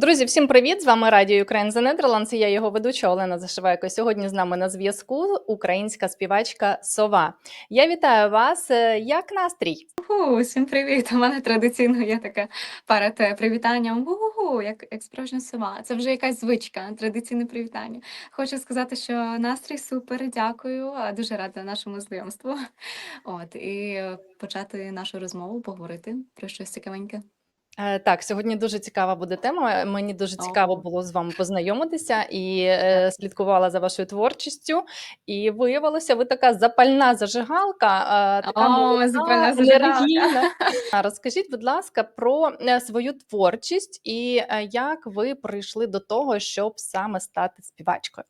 Друзі, всім привіт! З вами Радіо Ukraine The Netherlands я його ведуча Олена Зашивайко. Сьогодні з нами на зв'язку українська співачка Сова. Я вітаю вас. Е, Як настрій? Уху, всім привіт! У мене традиційно є таке перед привітанням. Уху, як, як справжня сова. Це вже якась звичка, традиційне привітання. Хочу сказати, що настрій супер, дякую. Дуже рада нашому знайомству. От і е, почати нашу розмову, поговорити про щось цікавеньке. Е, Так, сьогодні дуже цікава буде тема. Мені дуже цікаво О, було з вами познайомитися і е, слідкувала за вашою творчістю. І виявилося, ви така запальна зажигалка, е, така О, молода, запальна зажигалка. енергійна. А Розкажіть, будь ласка, про е, свою творчість і е, як ви прийшли до того, щоб саме стати співачкою?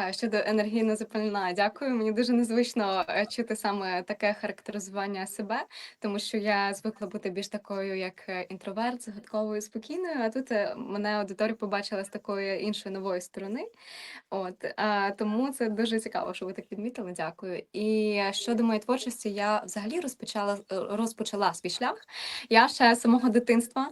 А, Щодо енергійно запальна, дякую. Мені дуже незвично е, чути саме таке характеризування себе, тому що я звикла бути більш такою, як е, інтроверт, загадковою, спокійною. А тут е, мене аудиторія побачила з такої іншої нової сторони. От тому це дуже цікаво, що ви так підмітили. Дякую. І щодо моєї творчості, я взагалі розпочала е, розпочала свій шлях. Я ще з самого дитинства,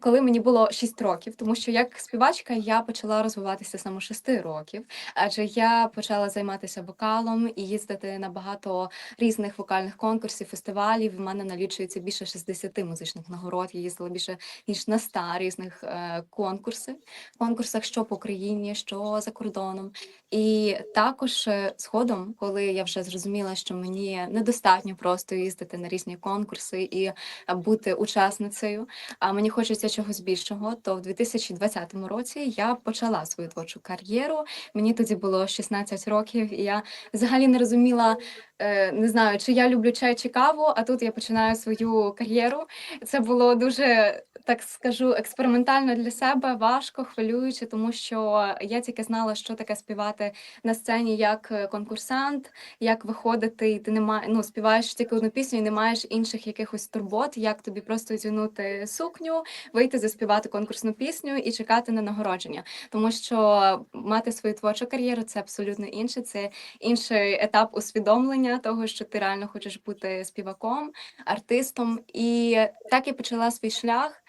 коли мені було 6 років, тому що як співачка я почала розвиватися саме 6 років. Адже я почала займатися вокалом і їздити на багато різних вокальних конкурсів, фестивалів. У мене налічується більше 60 музичних нагород. Я їздила більше ніж на 100 різних е, конкурсів, конкурсах, що по Україні, що за кордоном. І також е, згодом, коли я вже зрозуміла, що мені недостатньо просто їздити на різні конкурси і бути учасницею, а мені хочеться чогось більшого, то в 2020 році я почала свою творчу кар'єру. Мені тоді було 16 років, і я взагалі не розуміла, е, не знаю, чи я люблю чай чи каву, а тут я починаю свою кар'єру. Це було дуже, так скажу, експериментально для себе, важко, хвилююче, тому що я тільки знала, що таке співати на сцені як е, конкурсант, як виходити, і ти не має, ну, співаєш тільки одну пісню і не маєш інших якихось турбот, як тобі просто зігнути сукню, вийти заспівати конкурсну пісню і чекати на нагородження. Тому що мати свою творчу кар'єру це абсолютно інше. Це інший етап усвідомлення того, що ти реально хочеш бути співаком, артистом. І так я почала свій шлях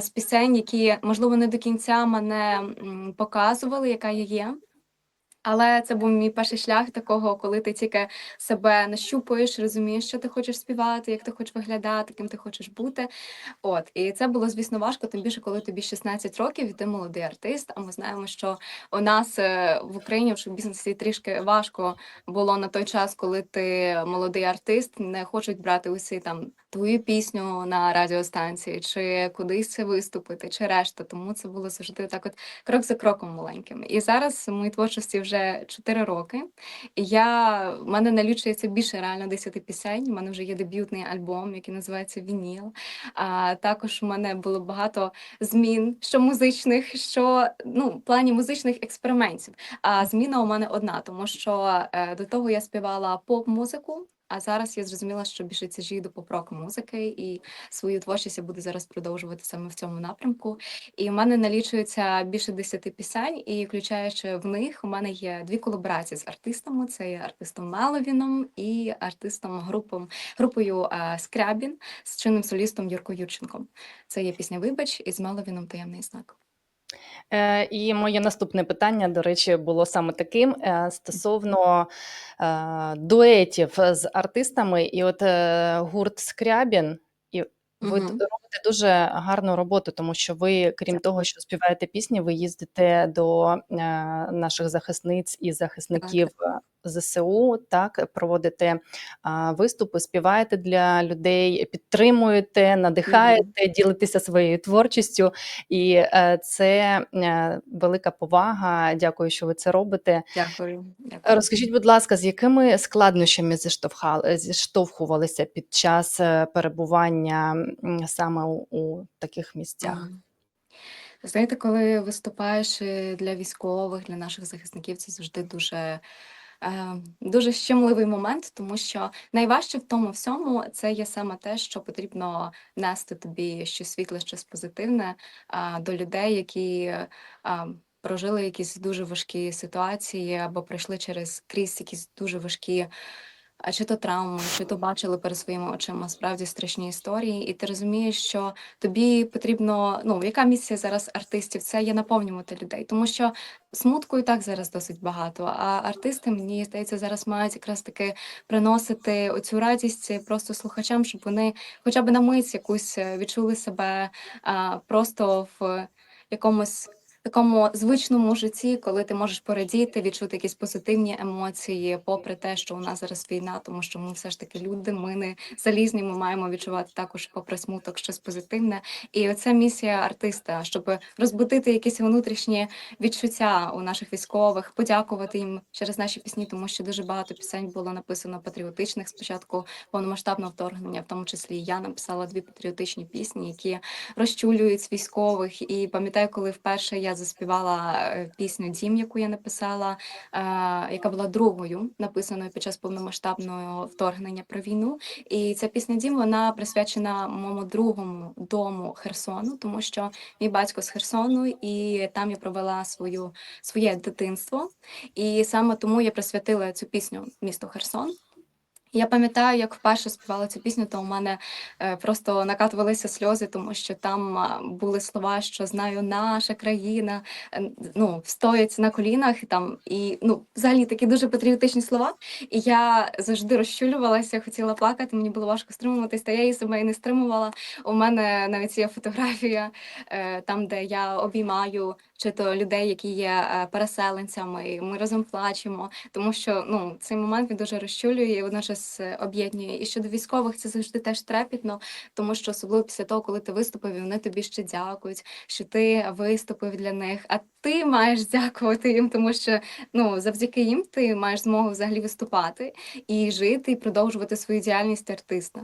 з пісень, які можливо не до кінця мене показували, яка я є. Але це був мій перший шлях такого, коли ти тільки себе нащупуєш, розумієш, що ти хочеш співати, як ти хочеш виглядати, ким ти хочеш бути. От і це було, звісно, важко, тим більше, коли тобі 16 років, і ти молодий артист. А ми знаємо, що у нас е, в Україні в шоу-бізнесі трішки важко було на той час, коли ти молодий артист, не хочуть брати усі там твою пісню на радіостанції, чи кудись виступити, чи решта. Тому це було завжди так, от крок за кроком маленьким. І зараз в творчості вже 4 роки. І я в мене налічується більше реально 10 пісень. У мене вже є дебютний альбом, який називається Вініл. А також у мене було багато змін, що музичних, що ну, в плані музичних експериментів. А зміна у мене одна, тому що е, до того я співала поп-музику. А зараз я зрозуміла, що більше це до поп-рок музики, і свою творчість я буду зараз продовжувати саме в цьому напрямку. І в мене налічується більше 10 пісень, і включаючи в них, у мене є дві колаборації з артистами: це є артистом Меловіном і артистом групом, групою е, Скрябін з чинним солістом Юрко Юрченком. Це є пісня Вибач із Меловіном таємний знак. Е, І моє наступне питання, до речі, було саме таким е, стосовно е, дуетів з артистами. І от гурт Скрябін, ви Мгм. робите дуже гарну роботу, тому що ви, крім того, що співаєте пісні, ви їздите до е, наших захисниць і захисників е, ЗСУ, так проводите виступи, співаєте для людей, підтримуєте, надихаєте, ділитеся своєю творчістю. І е, це е, велика повага. Дякую, що ви це робите. Дякую. Дякую. Розкажіть, будь ласка, з якими складнощами зіштовхали, зіштовхувалися під час перебування саме у, у таких місцях? Знаєте, коли виступаєш е, для військових, для наших захисників, це завжди дуже, е, дуже щемливий момент, тому що найважче в тому всьому це є саме те, що потрібно нести тобі щось світле, щось позитивне до людей, які прожили якісь дуже важкі ситуації або пройшли через крізь якісь дуже важкі чи то травми, чи то бачили перед своїми очима справді страшні історії, і ти розумієш, що тобі потрібно, ну яка місія зараз артистів? Це є наповнювати людей, тому що смутку і так зараз досить багато. А артисти, мені здається, зараз мають якраз таки приносити оцю радість просто слухачам, щоб вони хоча б на мить якусь е, відчули себе а, просто в якомусь такому звичному житті, коли ти можеш порадіти, відчути якісь позитивні емоції, попри те, що у нас зараз війна, тому що ми все ж таки люди, ми не залізні, ми маємо відчувати також, попри смуток, щось позитивне. І оце місія артиста, щоб розбудити якісь внутрішні відчуття у наших військових, подякувати їм через наші пісні, тому що дуже багато пісень було написано патріотичних спочатку повномасштабного вторгнення, в тому числі я написала дві патріотичні пісні, які розчулюють військових. І пам'ятаю, коли вперше я заспівала е, пісню Дім, яку я написала, е, яка була другою написаною під час повномасштабного вторгнення про війну. І ця пісня Дім вона присвячена моєму другому дому Херсону, тому що мій батько з Херсону, і там я провела свою своє дитинство. І саме тому я присвятила цю пісню місту Херсон. Я пам'ятаю, як вперше співала цю пісню, то у мене е, просто накатувалися сльози, тому що там були слова, що знаю, наша країна е, ну, встоять на колінах і там і ну, взагалі такі дуже патріотичні слова. І я завжди розчулювалася, хотіла плакати. Мені було важко стримуватись, та я її себе і не стримувала. У мене навіть є фотографія е, там, де я обіймаю чи то людей, які є е, переселенцями. і Ми разом плачемо, тому що ну цей момент він дуже розчулює і водночас е, об'єднує. І щодо військових, це завжди теж трепетно, тому що особливо після того, коли ти виступив, і вони тобі ще дякують, що ти виступив для них. А ти маєш дякувати їм, тому що ну завдяки їм ти маєш змогу взагалі виступати і жити, і продовжувати свою діяльність артиста.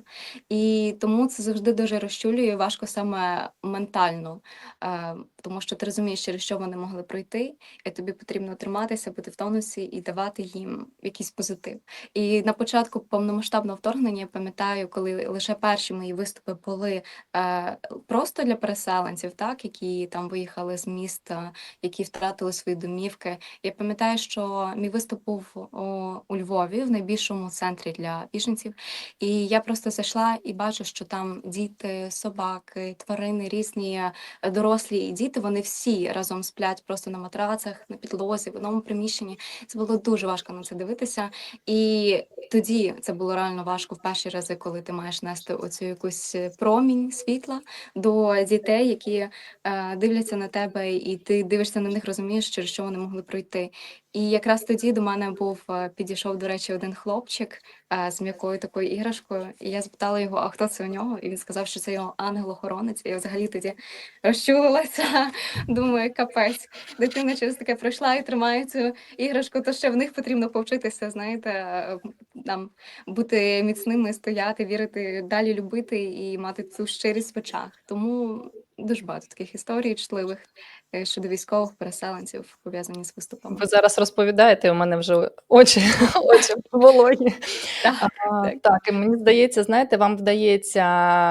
І тому це завжди дуже розчулює, важко саме ментально, е, тому що ти розумієш, через що вони могли пройти, і тобі потрібно триматися, бути в тонусі і давати їм якийсь позитив. І на початку повномасштабного вторгнення я пам'ятаю, коли лише перші мої виступи були е, просто для переселенців, так які там виїхали з міста, які втратили свої домівки. Я пам'ятаю, що мій виступ був у, у Львові, в найбільшому центрі для біженців. І я просто зайшла і бачу, що там діти, собаки, тварини, різні е, дорослі і діти, вони всі разом сплять просто на матрацах, на підлозі, в одному приміщенні. Це було дуже важко на це дивитися. І тоді це було реально важко в перші рази, коли ти маєш нести оцю якусь е, промінь світла до дітей, які е, дивляться на тебе, і ти дивишся на них, розумієш, через що вони могли пройти. І якраз тоді до мене був е, підійшов, до речі, один хлопчик з м'якою такою іграшкою. І я запитала його, а хто це у нього? І він сказав, що це його ангел-охоронець. Я взагалі тоді розчулилася. Думаю, капець, дитина через таке пройшла і тримає цю іграшку, то ще в них потрібно повчитися, знаєте, е, нам бути міцними, стояти, вірити, далі любити і мати цю щирість в очах. Тому дуже багато таких історій чутливих е, щодо військових переселенців пов'язані з виступами. Ви зараз розповідаєте, у мене вже очі, очі вологі. Так, так. так, і мені здається, знаєте, вам вдається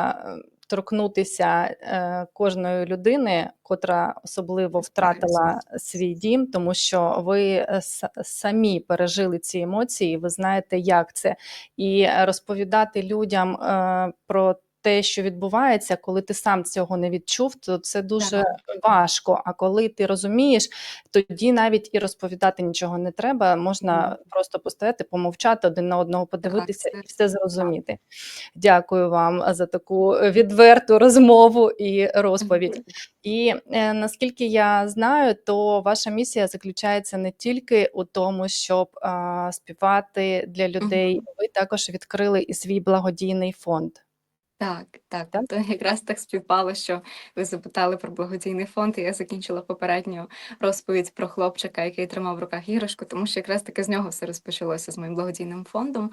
е, торкнутися е, кожної людини, котра особливо втратила свій дім, тому що ви е, самі пережили ці емоції, ви знаєте, як це. І розповідати людям е, про те, що відбувається, коли ти сам цього не відчув, то це дуже важко. А коли ти розумієш, тоді навіть і розповідати нічого не треба. Можна Мгм. просто постояти, помовчати, один на одного подивитися це- і все зрозуміти. Дякую вам за таку відверту розмову і розповідь. І е, наскільки я знаю, то ваша місія заключається не тільки у тому, щоб а, співати для людей. Ви також відкрили і свій благодійний фонд. Так, так, Так? то якраз так співпало, що ви запитали про благодійний фонд, і я закінчила попередню розповідь про хлопчика, який тримав в руках іграшку, тому що якраз таки з нього все розпочалося з моїм благодійним фондом.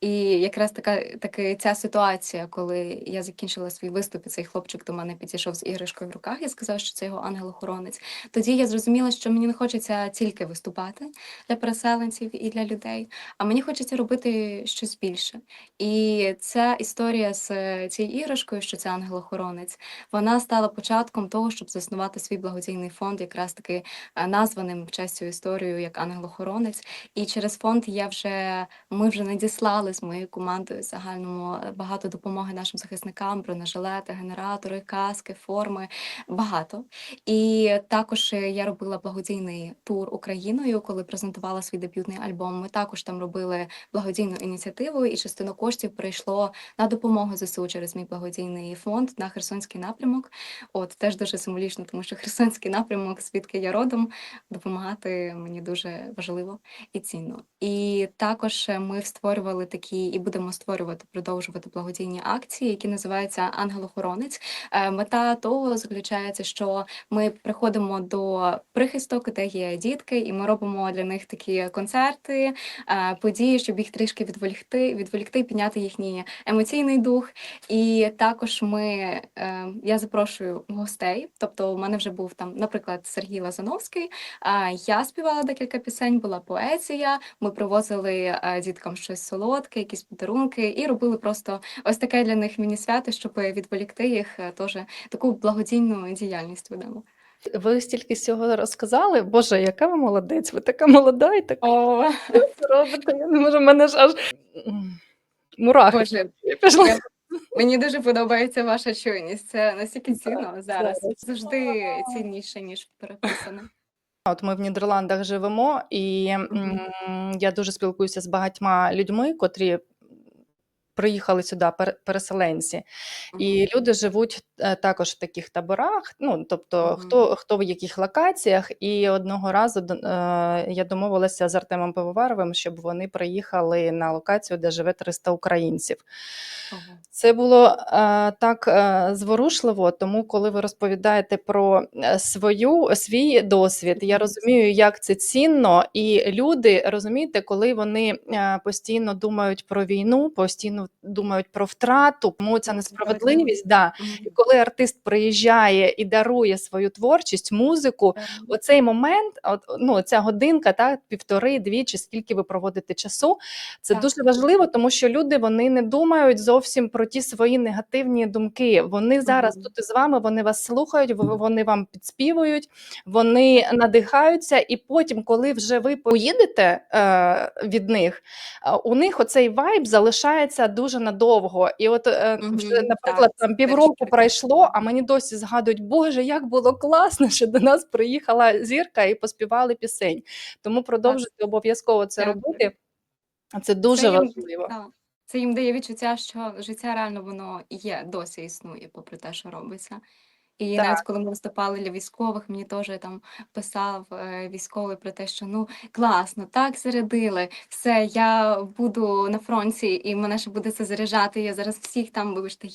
І якраз така таки ця ситуація, коли я закінчила свій виступ, і цей хлопчик до мене підійшов з іграшкою в руках і сказав, що це його ангел-охоронець. Тоді я зрозуміла, що мені не хочеться тільки виступати для переселенців і для людей, а мені хочеться робити щось більше. І ця історія з е, цією іграшкою, що це ангел-охоронець, вона стала початком того, щоб заснувати свій благодійний фонд, якраз таки е, названим в честь цю історію як ангел-охоронець. І через фонд я вже ми вже надіслали з моєю командою загальному е, багато допомоги нашим захисникам, бронежилети, генератори, каски, форми, багато. І також е, я робила благодійний тур Україною, коли презентувала свій дебютний альбом. Ми також там робили благодійну ініціативу, і частину коштів прийшло на допомогу ЗСУ через мій благодійний фонд на Херсонський напрямок. От теж дуже символічно, тому що Херсонський напрямок, звідки я родом, допомагати мені дуже важливо і цінно. І також е, ми створювали такі і будемо створювати, продовжувати благодійні акції, які називаються Ангел-охоронець. Е, Мета того заключається, що ми приходимо до прихисток, де є дітки, і ми робимо для них такі концерти, е, події, щоб їх трішки відволікти, відволікти, підняти їхній емоційний дух. І також ми е, я запрошую гостей. Тобто, у мене вже був там, наприклад, Сергій Лазановський. Я співала декілька пісень, була поезія. Ми привозили е, діткам щось солодке, якісь подарунки, і робили просто ось таке для них міні-свято, щоб відволікти їх. е, Теж таку благодійну діяльність ведемо. Ви стільки всього розказали. Боже, яка ви молодець! Ви така молода і так О, робите. Я не можу, мене ж аж мурахи Боже, пішли. я- мені дуже подобається ваша чуйність. Це настільки цінно зараз. зараз. Завжди цінніше, ніж переписане. От ми в Нідерландах живемо, і я дуже спілкуюся з багатьма людьми, котрі приїхали сюди, пер- переселенці. І люди живуть е, також в таких таборах. Ну, тобто, хто, хто в яких локаціях. І одного разу е, я домовилася з Артемом Пивоваровим, щоб вони приїхали на локацію, де живе 300 українців. Це було е, так зворушливо, тому коли ви розповідаєте про свою свій досвід, я розумію, як це цінно, і люди розумієте, коли вони постійно думають про війну, постійно думають про втрату, тому ця несправедливість. Да. І коли артист приїжджає і дарує свою творчість, музику, оцей момент, от, ну, ця годинка, та, півтори, дві, чи скільки ви проводите часу, це Так. дуже важливо, тому що люди вони не думають зовсім про ті свої негативні думки. Вони зараз Мгм. тут із вами, вони вас слухають, вони вам підспівують, вони надихаються, і потім, коли вже ви поїдете е, від них, е, у них оцей вайб залишається дуже надовго. І от, mm-hmm, Так, наприклад, там півроку пройшло, а мені досі згадують, Боже, як було класно, що до нас приїхала зірка і поспівали пісень. Тому продовжуйте обов'язково це так. робити. Це дуже Це їм, важливо. Так. це їм дає відчуття, що життя реально воно є, досі існує, попри те, що робиться. І навіть коли ми виступали для військових, мені теж там писав е, військовий про те, що ну класно, так зарядили, все, я буду на фронті, і мене ще буде це заряджати. Я зараз всіх там вибачте,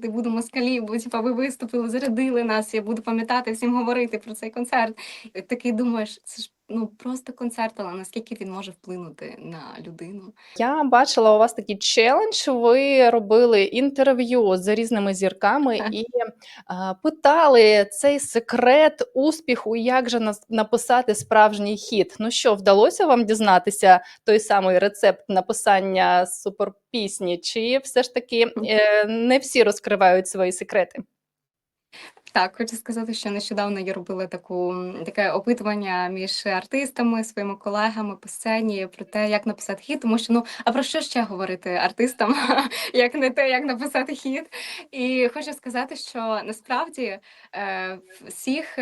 ти буду москалі, бо типа ви виступили, зарядили нас. Я буду пам'ятати всім говорити про цей концерт. І такий думаєш, це ж ну просто концерт, але наскільки він може вплинути на людину? Я бачила у вас такий челендж. Ви робили інтерв'ю з різними зірками Так. і а, питали цей секрет успіху, як же нас- написати справжній хіт. Ну що, вдалося вам дізнатися той самий рецепт написання суперпісні? Чи все ж таки е, не всі розкривають свої секрети? Так, хочу сказати, що нещодавно я робила таку таке опитування між артистами, своїми колегами по сцені про те, як написати хіт, тому що ну а про що ще говорити артистам, як не те, як написати хіт. І хочу сказати, що насправді е, всіх.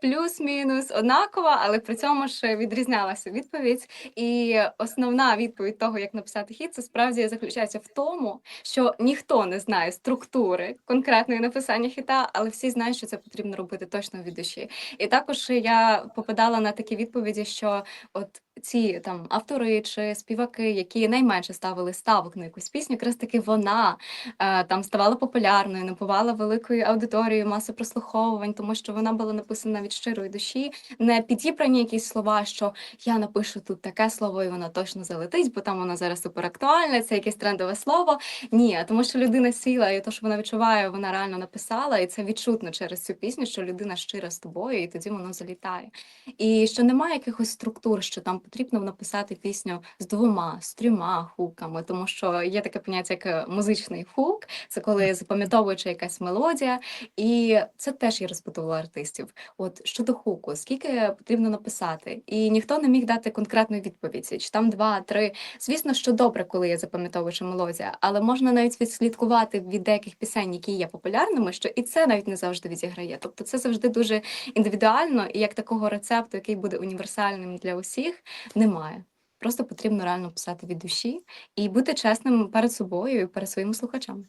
Плюс-мінус однакова, але при цьому ж відрізнялася відповідь. І основна відповідь того, як написати хіт, це справді заключається в тому, що ніхто не знає структури конкретної написання хіта, але всі знають, що це потрібно робити точно від душі. І також я попадала на такі відповіді, що от ці там автори чи співаки, які найменше ставили ставок на якусь пісню, якраз таки вона е, там ставала популярною, набувала великою аудиторією, маси прослуховувань, тому що вона була написана від від щирої душі, не підібрані якісь слова, що я напишу тут таке слово, і воно точно залетить, бо там воно зараз суперактуальне, це якесь трендове слово. Ні, тому що людина сіла, і то, що вона відчуває, вона реально написала, і це відчутно через цю пісню, що людина щира з тобою, і тоді воно залітає. І що немає якихось структур, що там потрібно написати пісню з двома, з трьома хуками, тому що є таке поняття, як е, музичний хук, це коли запам'ятовуюча якась мелодія, і це теж я розпитувала артистів. От щодо хуку, скільки потрібно написати? І ніхто не міг дати конкретну відповідь, чи там два, три. Звісно, що добре, коли є запам'ятовуюча мелодія, але можна навіть відслідкувати від деяких пісень, які є популярними, що і це навіть не завжди відіграє. Тобто це завжди дуже індивідуально, і як такого рецепту, який буде універсальним для усіх, немає. Просто потрібно реально писати від душі і бути чесним перед собою і перед своїми слухачами.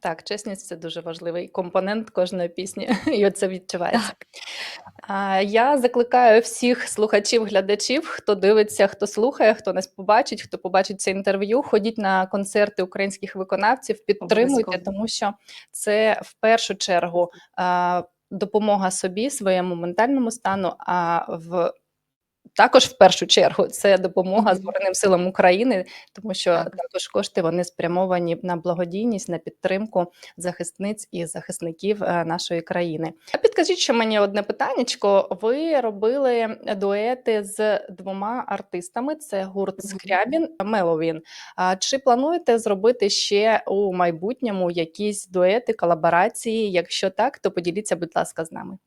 Так, чесність це дуже важливий компонент кожної пісні, і це відчувається. Так. А, Я закликаю всіх слухачів, глядачів, хто дивиться, хто слухає, хто нас побачить, хто побачить це інтерв'ю. Ходіть на концерти українських виконавців, підтримуйте, Обов'язково. тому що це в першу чергу допомога собі, своєму ментальному стану. А в також в першу чергу це допомога Збройним силам України, тому що також кошти вони спрямовані на благодійність, на підтримку захисниць і захисників е, нашої країни. А підкажіть, що мені одне питаннячко. Ви робили дуети з двома артистами: це гурт. Скрябін Меловін. А чи плануєте зробити ще у майбутньому якісь дуети, колаборації? Якщо так, то поділіться, будь ласка, з нами.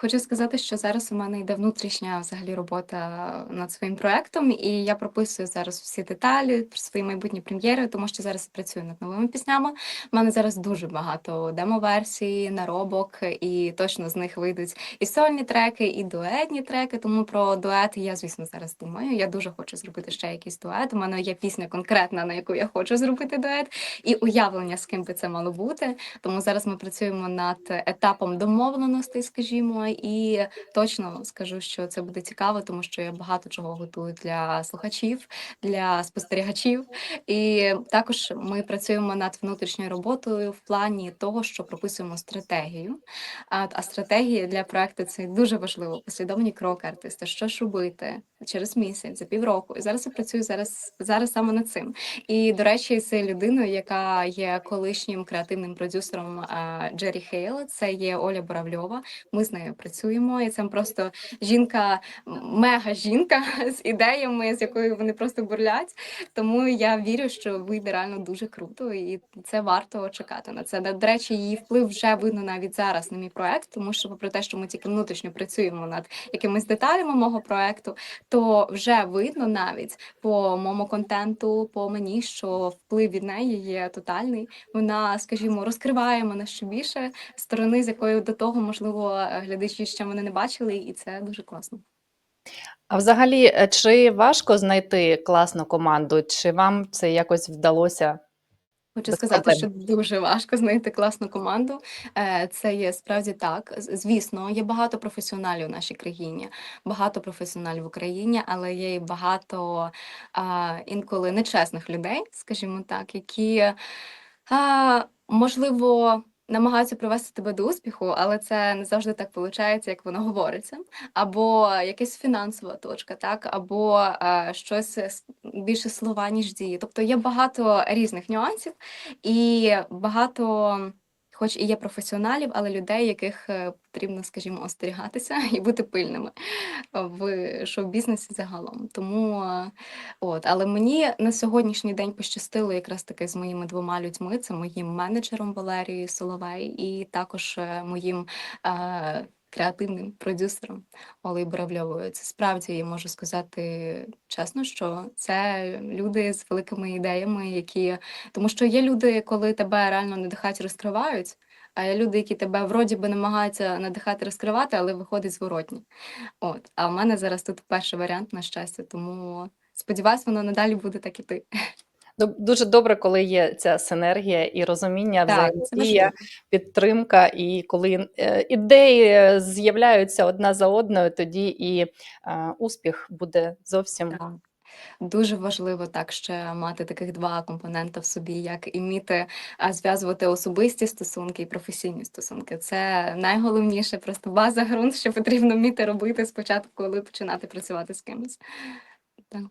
Хочу сказати, що зараз у мене йде внутрішня взагалі робота над своїм проектом, і я прописую зараз всі деталі про свої майбутні прем'єри, тому що зараз працюю над новими піснями. У мене зараз дуже багато демо-версій, наробок, і точно з них вийдуть і сольні треки, і дуетні треки. Тому про дуети я, звісно, зараз думаю. Я дуже хочу зробити ще якийсь дует. У мене є пісня конкретна, на яку я хочу зробити дует, і уявлення, з ким би це мало бути. Тому зараз ми працюємо над етапом домовленостей, скажімо, і точно скажу, що це буде цікаво, тому що я багато чого готую для слухачів, для спостерігачів. І також ми працюємо над внутрішньою роботою в плані того, що прописуємо стратегію. А, стратегія для проекту це дуже важливо. Послідовні кроки артиста, що ж робити через місяць, за півроку. І зараз я працюю зараз, зараз саме над цим. І до речі, з людиною, яка є колишнім креативним продюсером Джері Хейл, це є Оля Боравльова. Ми з нею працюємо, і це просто жінка, мега жінка з ідеями, з якою вони просто бурлять. Тому я вірю, що вийде реально дуже круто, і це варто чекати на це. До речі, її вплив вже видно навіть зараз на мій проект, тому що, попри те, що ми тільки внутрішньо працюємо над якимись деталями мого проекту, то вже видно навіть по моєму контенту, по мені, що вплив від неї є тотальний. Вона, скажімо, розкриває мене ще більше сторони, з якою до того, можливо, глядачі ще мене не бачили, і це дуже класно. А взагалі, е, чи важко знайти класну команду? Чи вам це якось вдалося? Хочу сказати, що дуже важко знайти класну команду. Е, Це є справді так. Звісно, є багато професіоналів в нашій країні, багато професіоналів в Україні, але є і багато інколи нечесних людей, скажімо так, які можливо. Намагаються привести тебе до успіху, але це не завжди так виходить, як воно говориться. Або якась фінансова точка, так, або е, щось більше слова, ніж дії. Тобто є багато різних нюансів, і багато, хоч і є професіоналів, але людей, яких е, потрібно, скажімо, остерігатися і бути пильними в шоу-бізнесі загалом. Тому е, от, але мені на сьогоднішній день пощастило якраз таки з моїми двома людьми: це моїм менеджером Валерією Соловей, і також е, моїм. Креативним продюсером Олею Боравльовою. Це справді я можу сказати чесно, що це люди з великими ідеями, які тому що є люди, коли тебе реально надихають, розкривають, а є люди, які тебе вроді би намагаються надихати, розкривати, але виходить зворотні. От, а в мене зараз тут перший варіант, на щастя, тому сподіваюсь, воно надалі буде так іти. Дуже добре, коли є ця синергія і розуміння, взаємодія, підтримка, і коли е, ідеї з'являються одна за одною, тоді і е, успіх буде зовсім Так. дуже важливо так ще мати таких два компоненти в собі, як і вміти а, зв'язувати особисті стосунки і професійні стосунки. Це найголовніше, просто база ґрунт, що потрібно вміти робити спочатку, коли починати працювати з кимось. Так.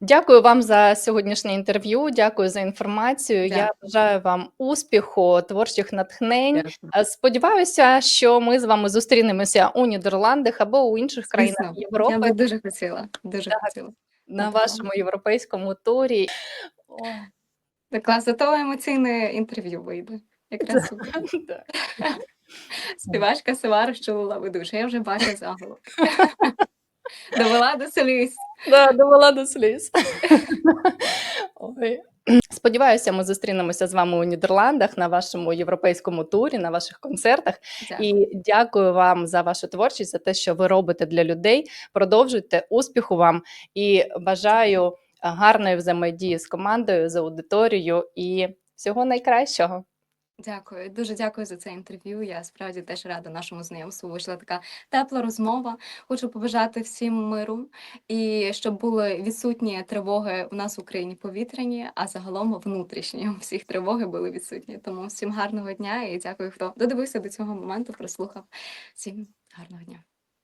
Дякую вам за сьогоднішнє інтерв'ю. Дякую за інформацію. Я Дякую. бажаю вам успіху, творчих натхнень. Дякую. Е, Сподіваюся, що ми з вами зустрінемося у Нідерландах або у інших країнах Звісно, я Європи би дуже хотіла, дуже Так. хотіла. на вашому європейському турі. О, Так клас, зато емоційне інтерв'ю вийде. Якраз так. Співачка Севара щулила ведуча. Я вже бачу заголовок. Довела до сліз. Да, довела до сліз. Ой. Сподіваюся, ми зустрінемося з вами у Нідерландах на вашому європейському турі, на ваших концертах. Дякую. І дякую вам за вашу творчість, за те, що ви робите для людей. Продовжуйте успіху вам і бажаю гарної взаємодії з командою, з аудиторією і всього найкращого. Дякую, дуже дякую за це інтерв'ю. Я справді теж рада нашому знайомству. Вийшла така тепла розмова. Хочу побажати всім миру і щоб були відсутні тривоги у нас в Україні повітряні, а загалом внутрішні. Всіх тривоги були відсутні. Тому всім гарного дня і дякую, хто додивився до цього моменту, прослухав. Всім гарного дня.